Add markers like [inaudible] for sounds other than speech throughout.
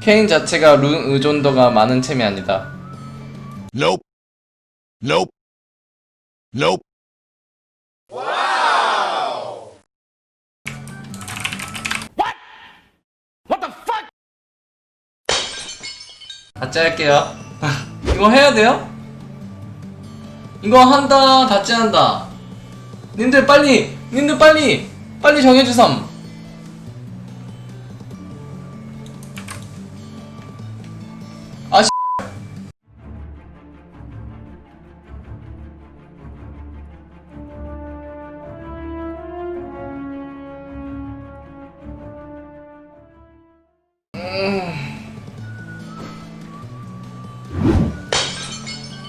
케인 자체가 룬 의존도가 많은 챔이 아니다. Nope. Nope. Nope. 다찌 할게요. [laughs] 이거 해야 돼요? 이거 한다, 다찌 한다. 님들 빨리, 님들 빨리, 빨리 정해주삼.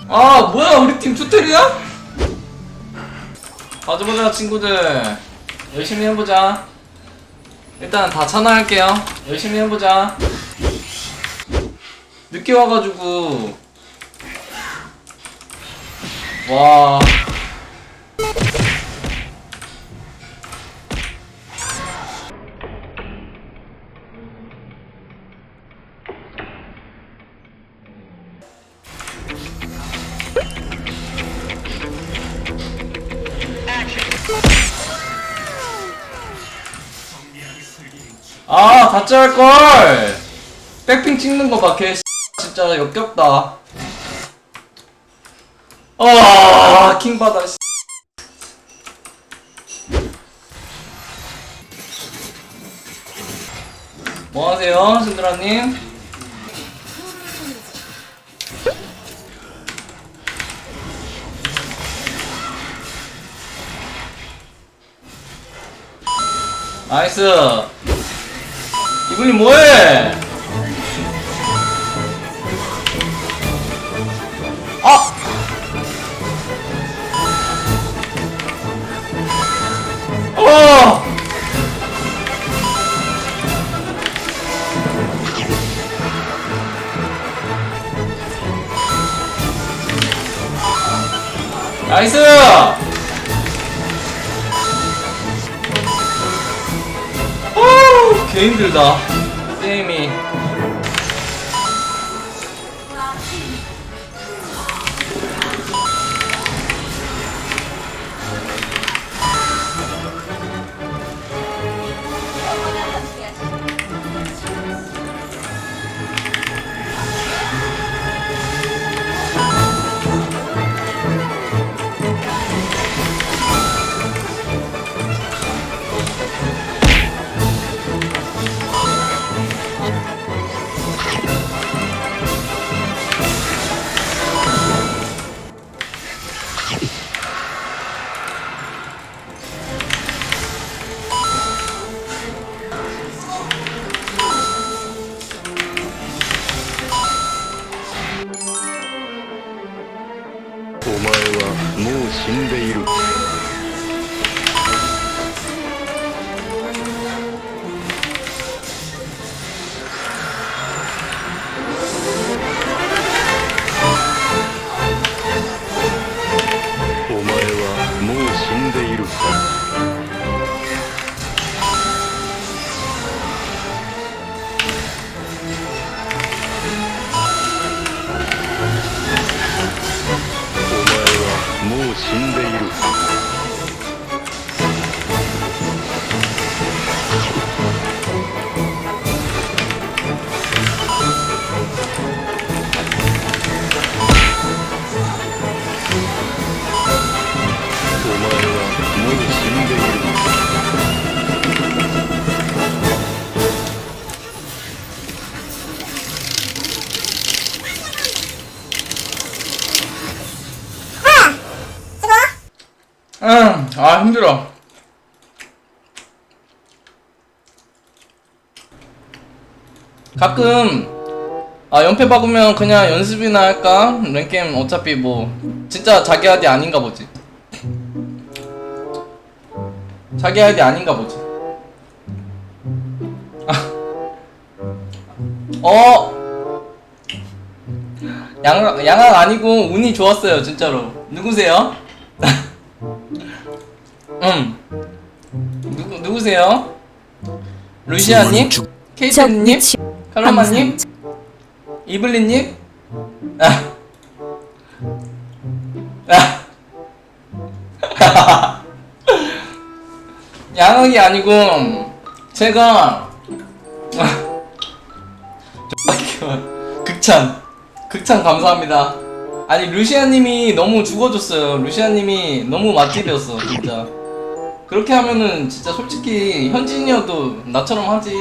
아 뭐야 우리 팀 투텔이야? 가져보자 친구들. 열심히 해보자. 일단 다 찬화할게요. 열심히 해보자. 늦게 와가지고. 와 아, 다짜 할걸! 백핑 찍는 거 봐, 걔, 진짜 역겹다. 아, 킹받아, 씨. 뭐 하세요, 신드라님? 나이스! 이분이 뭐해? 아! 어! 나이스! 개 힘들다. 게임이.「 死んでいる」 응, 아, 힘들어. 가끔, 아, 연패 박으면 그냥 연습이나 할까? 랭게임 어차피 뭐, 진짜 자기 아이디 아닌가 보지. 자기 아이디 아닌가 보지. 아. 어! 양악, 양악 아니고 운이 좋았어요, 진짜로. 누구세요? [laughs] 음. 누구 누구세요? 루시아님? 케이트님? 칼로마님? 이블리님? 아. 아. 양악이 아니고 제가 저- 극찬 극찬 감사합니다. 아니 루시아님이 너무 죽어줬어요. 루시아님이 너무 맛집이었어 진짜. 그렇게 하면은 진짜 솔직히 현진이어도 나처럼 하지